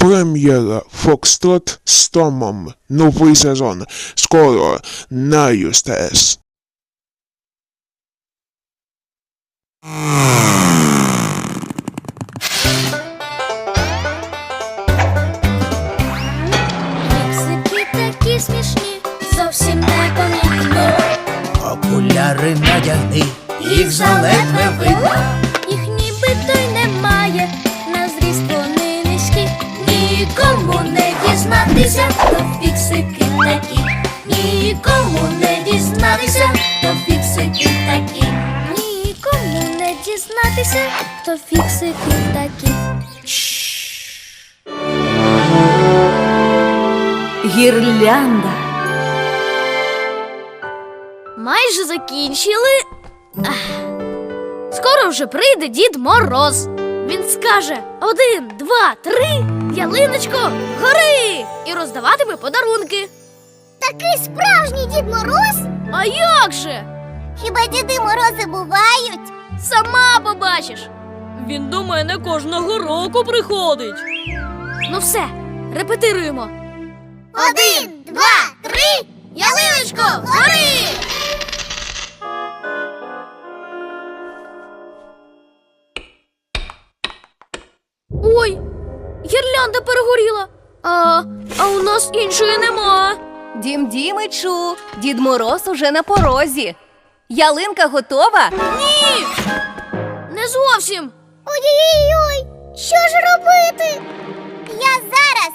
Прем'єра Фокстрот з Томом. Новий сезон. Скоро на ЮСТС. Фіксики такі смішні, зовсім не помітно. Окуляри надягни, їх заледве видно. Дізнатися, то фіксики такі. Нікому не дізнатися, то фіксики такі. Нікому не дізнатися, то фіксики такі. Гірлянда. Майже закінчили. Скоро вже прийде Дід Мороз. Він скаже один, два, три, ялиночко, гори! І роздаватиме подарунки. Такий справжній Дід Мороз? А як же? Хіба Діди Морози бувають? Сама побачиш. Він до мене кожного року приходить. Ну все, репетируємо. Один, два, три, ялиночко, гори! Гірлянда перегоріла. А, а у нас іншої нема. Дім Дімичу, Дід Мороз уже на порозі. Ялинка готова? Ні! Не зовсім. Ой-ой-ой, що ж робити? Я зараз.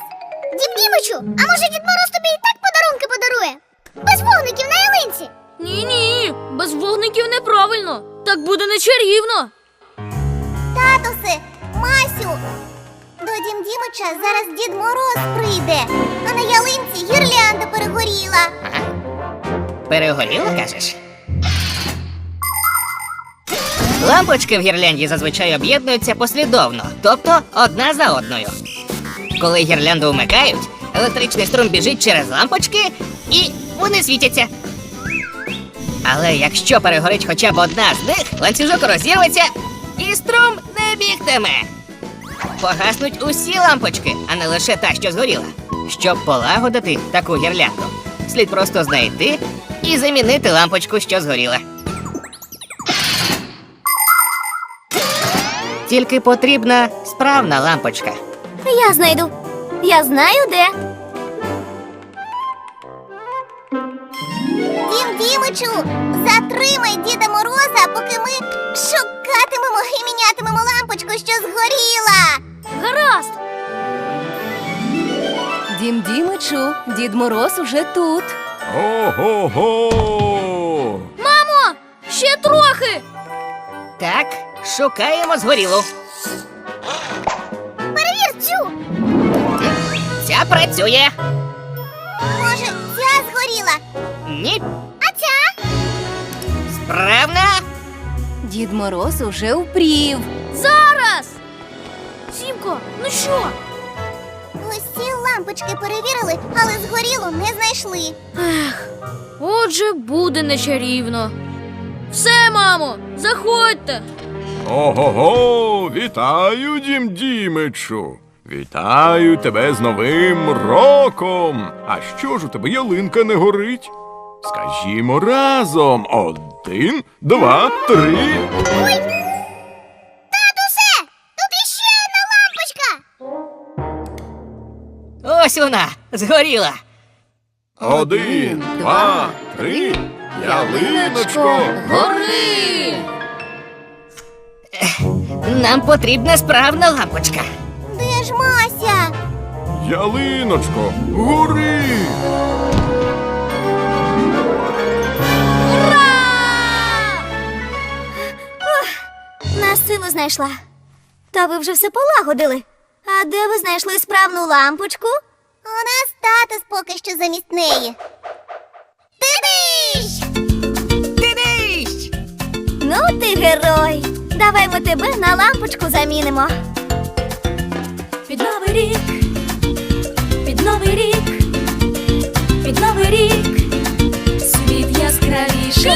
Дім Дімичу, а може Дід Мороз тобі і так подарунки подарує? Без вогників на ялинці. Ні, ні, без вогників неправильно. Так буде нечарівно. Татусе, Масю. Дім Дімича зараз Дід Мороз прийде, а на ялинці гірлянда перегоріла. Перегоріло, кажеш? Лампочки в гірлянді зазвичай об'єднуються послідовно, тобто одна за одною. Коли гірлянду вмикають, електричний струм біжить через лампочки і вони світяться. Але якщо перегорить хоча б одна з них, ланцюжок розірветься і струм не бігтиме. Погаснуть усі лампочки, а не лише та, що згоріла. Щоб полагодити таку гірлянду, слід просто знайти і замінити лампочку, що згоріла. Тільки потрібна справна лампочка. Я знайду. Я знаю де. Дім Дімичу, затримай Діда Мороза, поки ми шукатимемо і мінятимемо лампочку, що згоріла. Дім Дімичу, Дід Мороз уже тут. Ого-го! Мамо, ще трохи. Так, шукаємо згорілу. Перевір цю. Ця працює. Може, ця згоріла, Ні, а ця? справна. Дід Мороз уже упрів. Зараз. Сімко, ну що? Лампочки перевірили, але згорілу не знайшли. Ех, отже, буде нечарівно. Все, мамо, заходьте. Ого-го! Вітаю, дім Дімичу! Вітаю тебе з Новим роком! А що ж у тебе ялинка не горить? Скажімо разом. Один, два, три. Ось вона згоріла. Один, два, три. Ялиночко, Гори! Нам потрібна справна лампочка. Де ж Мася? ялиночко, гори! На силу знайшла. Та ви вже все полагодили. А де ви знайшли справну лампочку? У нас татус поки що замість неї. Ти-дищ! Дидищ! Ну ти герой. Давай ми тебе на лампочку замінимо. Під новий рік, під новий рік, під новий рік, світ яскравіший.